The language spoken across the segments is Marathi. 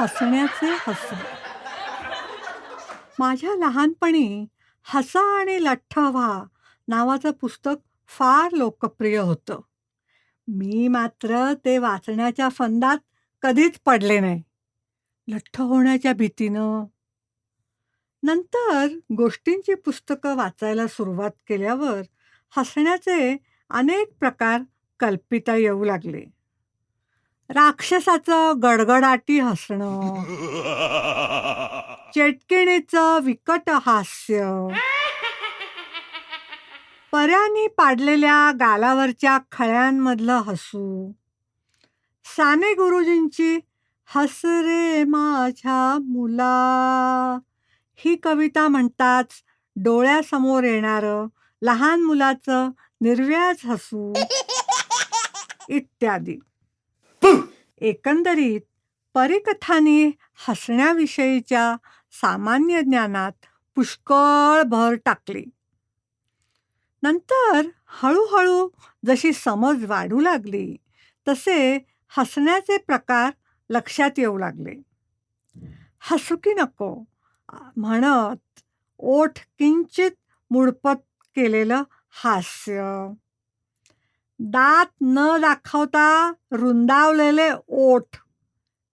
हसण्याचे हसू. माझ्या लहानपणी हसा आणि लठ्ठ व्हा नावाचं पुस्तक फार लोकप्रिय होतं. मी मात्र ते वाचण्याच्या फंदात कधीच पडले नाही. लठ्ठ होण्याच्या भीतीनं. नंतर गोष्टींची पुस्तकं वाचायला सुरुवात केल्यावर हसण्याचे अनेक प्रकार कल्पिता येऊ लागले. राक्षसाचं गडगडाटी हसणं. चेटकिणीचं विकट हास्य. पऱ्यानी पाडलेल्या गालावरच्या खळ्यांमधलं हसू. साने गुरुजींची हस रे माझ्या मुला. ही कविता म्हणताच डोळ्यासमोर येणारं लहान मुलाचं निर्व्याज हसू. इत्यादी. एकंदरीत परिकथांनी हसण्याविषयीच्या सामान्य ज्ञानात पुष्कळ भर टाकली. नंतर हळूहळू जशी समज वाढू लागली तसे हसण्याचे प्रकार लक्षात येऊ लागले. हसू की नको म्हणत ओठ किंचित मुडपत केलेलं हास्य दात न दाखवता रुंदावलेले ओठ.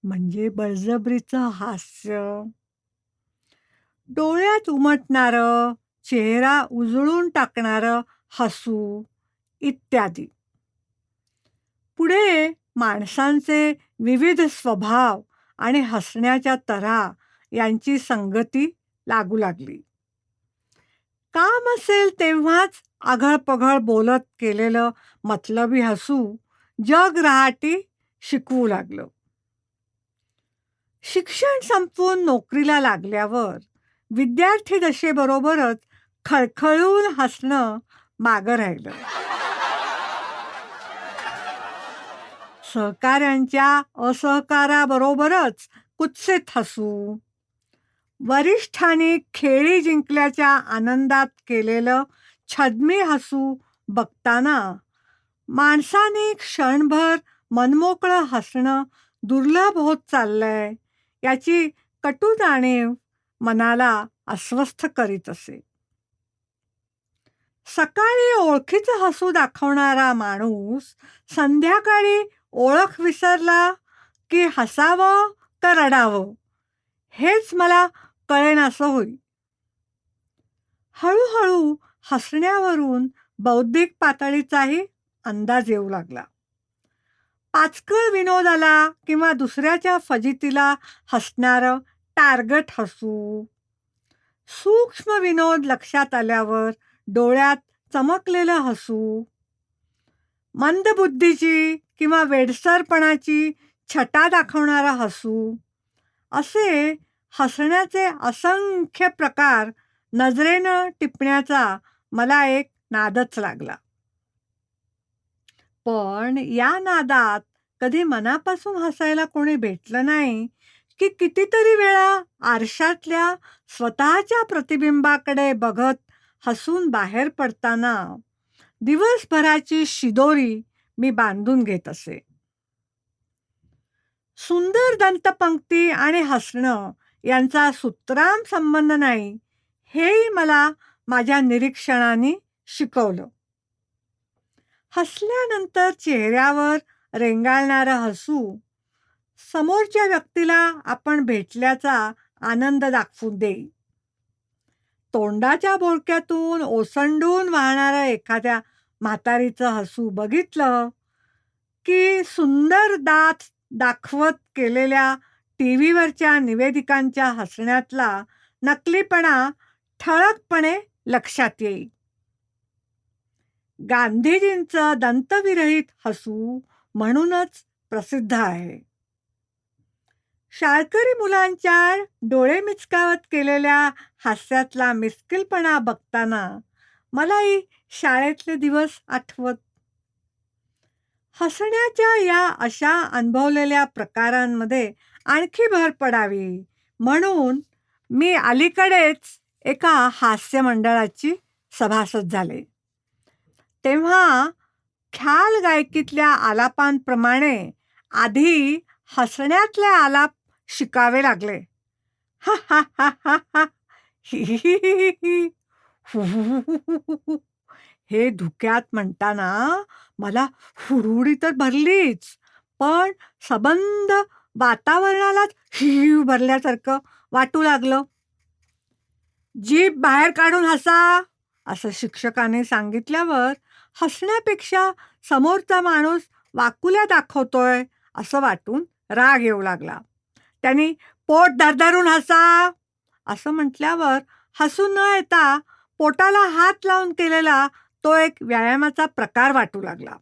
म्हणजे बळजबरीचं हास्य. डोळ्यात उमटणारं चेहरा उजळून टाकणारं हसू इत्यादी. पुढे माणसांचे विविध स्वभाव आणि हसण्याच्या तऱ्हा यांची संगती लागू लागली. काम असेल तेव्हाच आघळपघळ बोलत केलेलं मतलबी हसू जग रहाटी शिकवू लागलं. शिक्षण संपवून नोकरीला लागल्यावर विद्यार्थी दशेबरोबरच खळखळून हसणं मागं राहिलं. सहकाऱ्यांच्या असहकाराबरोबरच कुत्सेत हसू वरिष्ठांनी खेळी जिंकल्याच्या आनंदात केलेलं छद्मी हसू बघताना माणसाने क्षणभर मनमोकळं हसणं दुर्लभ होत चाललंय याची कटू जाणीव मनाला अस्वस्थ करीत असे. सकाळी ओळखीचं हसू दाखवणारा माणूस संध्याकाळी ओळख विसरला की हसावं का रडावं हेच मला कळेनासं होई हळूहळू हसण्यावरून बौद्धिक पातळीचाही अंदाज येऊ लागला. पाचकळ विनोदाला किंवा दुसऱ्याच्या फजितीला हसणारं टार्गट हसू. सूक्ष्म विनोद लक्षात आल्यावर डोळ्यात चमकलेलं हसू. मंदबुद्धीची किंवा वेडसरपणाची छटा दाखवणारं हसू. असे हसण्याचे असंख्य प्रकार नजरेनं टिपण्याचा मला एक नादच लागला. पण या नादात कधी मनापासून हसायला कोणी भेटलं नाही की कितीतरी वेळा आरशातल्या स्वतःच्या प्रतिबिंबाकडे बघत हसून बाहेर पडताना दिवसभराची शिदोरी मी बांधून घेत असे. सुंदर दंतपंक्ती आणि हसणं यांचा सुत्राम संबंध नाही. हेही मला माझ्या निरीक्षणाने शिकवलं. हसल्यानंतर चेहऱ्यावर रेंगाळणारं हसू समोरच्या व्यक्तीला आपण भेटल्याचा आनंद दाखवून देई तोंडाच्या बोळक्यातून ओसंडून वाहणारं एखाद्या म्हातारीचं हसू बघितलं की सुंदर दात दाखवत केलेल्या टी व्हीवरच्या निवेदिकांच्या हसण्यातला नकलीपणा ठळकपणे लक्षात येईल. गांधीजींचं दंतविरहित हसू म्हणूनच प्रसिद्ध आहे. शाळकरी मुलांच्या डोळे मिचकावत केलेल्या हास्यातला मिस्किलपणा बघताना मलाही शाळेतले दिवस आठवत. हसण्याच्या या अशा अनुभवलेल्या प्रकारांमध्ये आणखी भर पडावी. म्हणून मी अलीकडेच एका हास्य मंडळाची सभासद झाले. तेव्हा ख्याल गायकीतल्या आलापांप्रमाणे आधी हसण्यातले आलाप शिकावे लागले. हा हा हा हा हा. हु हे धुक्यात म्हणताना मला हुरहुडी तर भरलीच. पण सबंध वातावरणालाच हिव भरल्यासारखं वाटू लागलं. जीभ बाहेर काढून हसा असं शिक्षकाने सांगितल्यावर हसण्यापेक्षा समोरचा माणूस वाकुल्या दाखवतोय असं वाटून राग येऊ लागला. त्यांनी पोट धरधरून हसा असं म्हटल्यावर हसू न येता पोटाला हात लावून केलेला तो एक व्यायामाचा प्रकार वाटू लागला.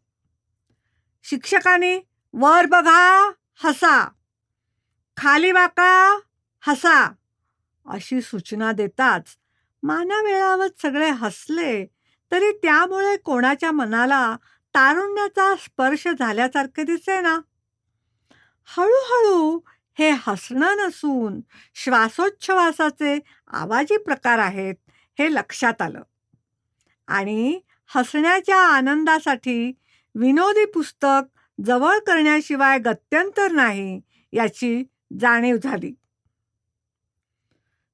शिक्षकाने वर बघा हसा. खाली वाका हसा. अशी सूचना देताच मानावेळावत सगळे हसले. तरी त्यामुळे कोणाच्या मनाला तारुण्याचा स्पर्श झाल्यासारखे दिसेना हळूहळू हे हसणं नसून श्वासोच्छवासाचे आवाजी प्रकार आहेत हे लक्षात आलं. आणि हसण्याच्या आनंदासाठी विनोदी पुस्तक जवळ करण्याशिवाय गत्यंतर नाही याची जाणीव झाली.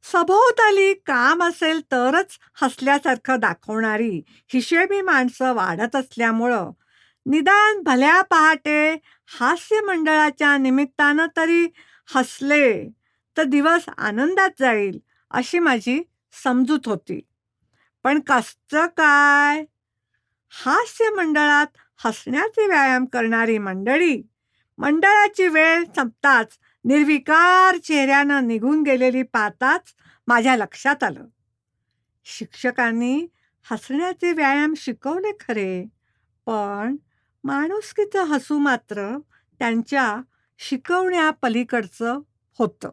सभोवताली काम असेल तरच हसल्यासारखं दाखवणारी हिशेबी माणसं वाढत असल्यामुळं निदान भल्या पहाटे हास्य मंडळाच्या निमित्तानं तरी हसले तर दिवस आनंदात जाईल अशी माझी समजूत होती. पण कसचं काय? हास्य मंडळात हसण्याचे व्यायाम करणारी मंडळी मंडळाची वेळ संपताच निर्विकार चेहऱ्यानं निघून गेलेली पाहताच माझ्या लक्षात आलं. शिक्षकांनी हसण्याचे व्यायाम शिकवले खरे पण माणुसकीचं हसू मात्र त्यांच्या शिकवण्यापलीकडचं होतं.